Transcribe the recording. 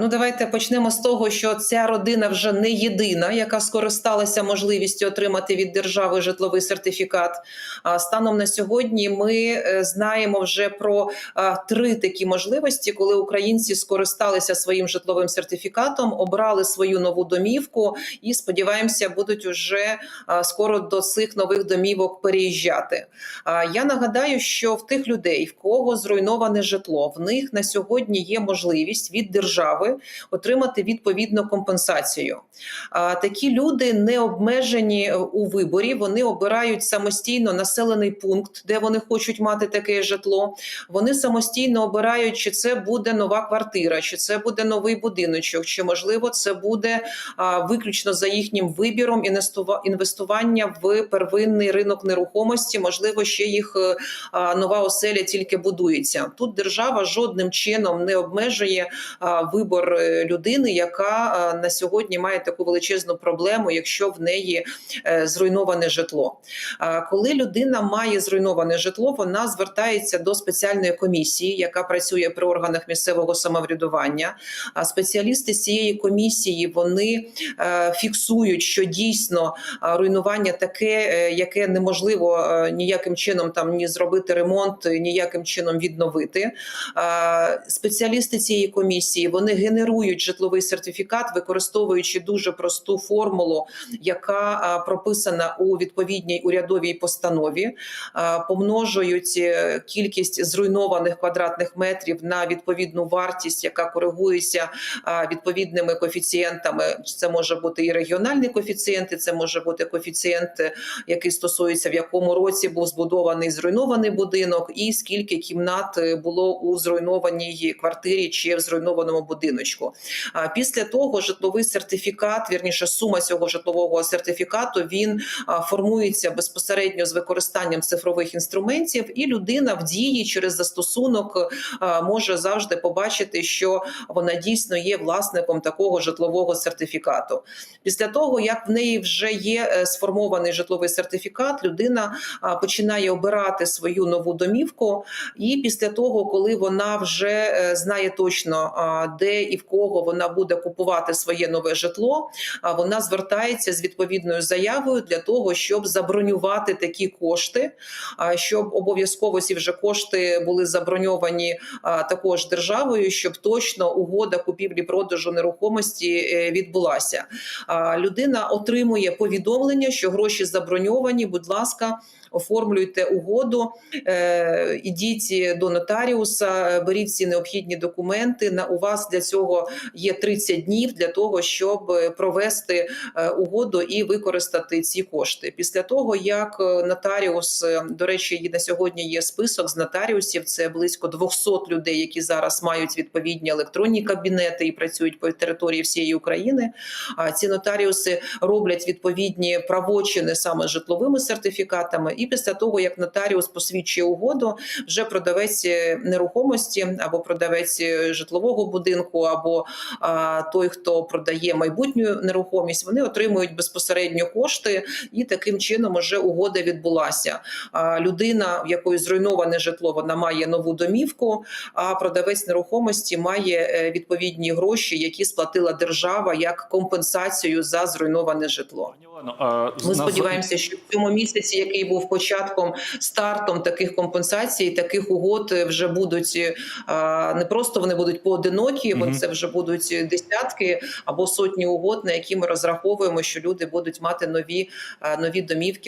Ну, давайте почнемо з того, що ця родина вже не єдина, яка скористалася можливістю отримати від держави житловий сертифікат. А станом на сьогодні ми е, знаємо вже про три такі можливості, коли українці скористалися своїм житловим сертифікатом, обрали свою нову домівку і сподіваємося, будуть уже скоро до цих нових домівок переїжджати. А, Я нагадаю, що в тих людей, в кого зруйноване житло, в них на сьогодні є можливість від держави отримати відповідну компенсацію. А такі люди не обмежені е, у виборі. Вони обирають самостійно населений пункт, де вони хочуть мати таке житло. Вони самостійно обирають, чи це буде нова квартира, чи це буде новий будиночок, чи можливо це буде виключно за їхнім вибіром інвестува- інвестування в первинний ринок нерухомості. Можливо, ще їх е, нова оселя тільки будується. Тут держава жодним чином не обмежує вибор е, людини, яка на сьогодні має таку величезну проблему, якщо в неї е, зруйноване житло. Коли людина має зруйноване житло, вона звертається до спеціальної комісії, яка працює при органах місцевого самоврядування. А спеціалісти цієї комісії вони е, фіксують, що дійсно руйнування таке, е, яке неможливо е, ніяким чином там ні зробити ремонт, ніяким чином відновити. Спеціалісти цієї комісії вони генерують житловий сертифікат, використовуючи дуже просту формулу, яка прописана у відповідній урядовій постанові, помножують е, кількість зруйнованих квадратних метрів на відповідну вартість, яка коригується відповідними коефіцієнтами. Це може бути і регіональні коефіцієнти, це може бути коефіцієнт, е, який стосується в якому році був збудований зруйнований будинок, і скільки кімнат е, було у зруйнованій квартирі чи в зруйнованому будиночку. А після того житловий сертифікат, вірніше, сума цього житлового сертифікату, він формується безпосередньо з використанням цифрових інструментів, і людина в дії через застосунок може завжди побачити, що вона дійсно є власником такого житлового сертифікату. Після того, як в неї вже є е, сформований житловий сертифікат, людина починає обирати свою нову домівку. І після того, коли вона вже е, знає точно, де і в кого вона буде купувати своє нове житло, вона звертається з відповідною заявою для того, щоб забронювати такі кошти, щоб обов'язково ці вже кошти були заброньовані також державою, щоб точно угода купівлі-продажу нерухомості е, відбулася. Людина отримує повідомлення, що гроші заброньовані. Будь ласка, оформлюйте угоду, е, ідіть до нотаріуса, беріть всі необхідні документи. На у вас для цього є 30 днів для того, щоб е, провести е, угоду і використати ці кошти. Після того як е, нотаріус, до речі, і на сьогодні є список з нотаріусів. Це близько 200 людей, які зараз мають відповідні електронні кабінети і працюють по території всієї України. А ці нотаріуси роблять відповідні правочини саме з житловими сертифікатами. І після того, як нотаріус посвідчує угоду, вже продавець нерухомості або продавець житлового будинку, або а, той, хто продає майбутню нерухомість, вони отримують безпосередньо кошти, і таким чином уже угода відбулася. А, людина, в якої зруйноване житло, вона має нову домівку, а продавець нерухомості має е, відповідні гроші, які сплатила держава як компенсацію за зруйноване житло. Ми сподіваємося, що в цьому місяці, який був початком стартом таких компенсацій, таких угод вже будуть е, не просто вони будуть поодинокі, бо Мгм. це вже будуть десятки або сотні угод, на які ми розраховуємо, що люди будуть мати нові, нові домівки.